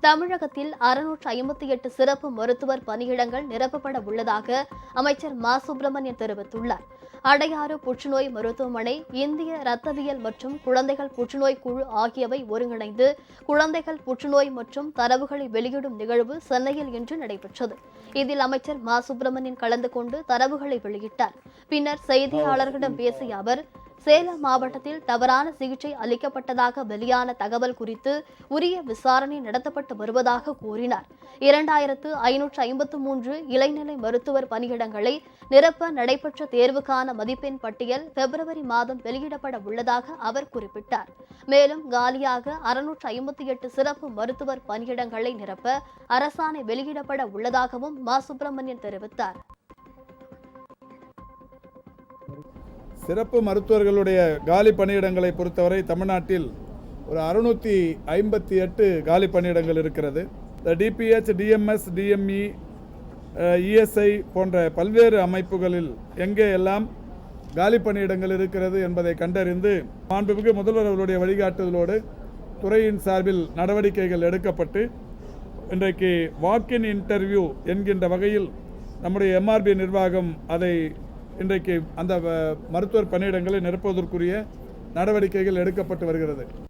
தமிழகத்தில் அறுநூற்று ஐம்பத்தி எட்டு சிறப்பு மருத்துவர் பணியிடங்கள் நிரப்பப்பட உள்ளதாக அமைச்சர் மா சுப்பிரமணியன் தெரிவித்துள்ளார். அடையாறு புற்றுநோய் மருத்துவமனை இந்திய இரத்தவியல் மற்றும் குழந்தைகள் புற்றுநோய் குழு ஆகியவை ஒருங்கிணைந்து குழந்தைகள் புற்றுநோய் மற்றும் தரவுகளை வெளியிடும் நிகழ்வு சென்னையில் இன்று நடைபெற்றது. இதில் அமைச்சர் மா. சுப்பிரமணியன் கலந்து கொண்டு தரவுகளை வெளியிட்டார். பின்னர் செய்தியாளர்களிடம் பேசிய அவர் சேலம் மாவட்டத்தில் தவறான சிகிச்சை அளிக்கப்பட்டதாக வெளியான தகவல் குறித்து உரிய விசாரணை நடத்தப்பட்டு வருவதாக கூறினார். இரண்டாயிரத்து ஐநூற்று ஐம்பத்து மூன்று இளைநிலை மருத்துவர் பணியிடங்களை நிரப்ப நடைபெற்ற தேர்வுக்கான மதிப்பெண் பட்டியல் பிப்ரவரி மாதம் வெளியிடப்பட உள்ளதாக அவர் குறிப்பிட்டார். மேலும் காலியாக அறுநூற்று ஐம்பத்தி எட்டு சிறப்பு மருத்துவர் பணியிடங்களை நிரப்ப அரசாணை வெளியிடப்பட உள்ளதாகவும் மா. சுப்பிரமணியன் தெரிவித்தார். சிறப்பு மருத்துவர்களுடைய காலி பணியிடங்களை பொறுத்தவரை தமிழ்நாட்டில் ஒரு அறுநூற்றி ஐம்பத்தி எட்டு காலி பணியிடங்கள் இருக்கிறது. டிபிஹெச் டிஎம்எஸ் டிஎம்இ இஎஸ்ஐ போன்ற பல்வேறு அமைப்புகளில் எங்கே எல்லாம் காலி பணியிடங்கள் இருக்கிறது என்பதை கண்டறிந்து மாண்புமிகு முதல்வர் அவர்களுடைய வழிகாட்டுதலோடு துறையின் சார்பில் நடவடிக்கைகள் எடுக்கப்பட்டு இன்றைக்கு வாக்கின் இன்டர்வியூ என்கின்ற வகையில் நம்முடைய எம்ஆர்பி நிர்வாகம் அதை இன்றைக்கு அந்த uh, மருத்துவர் பணியிடங்களை நிரப்புவதற்குரிய நடவடிக்கைகள் எடுக்கப்பட்டு வருகிறது.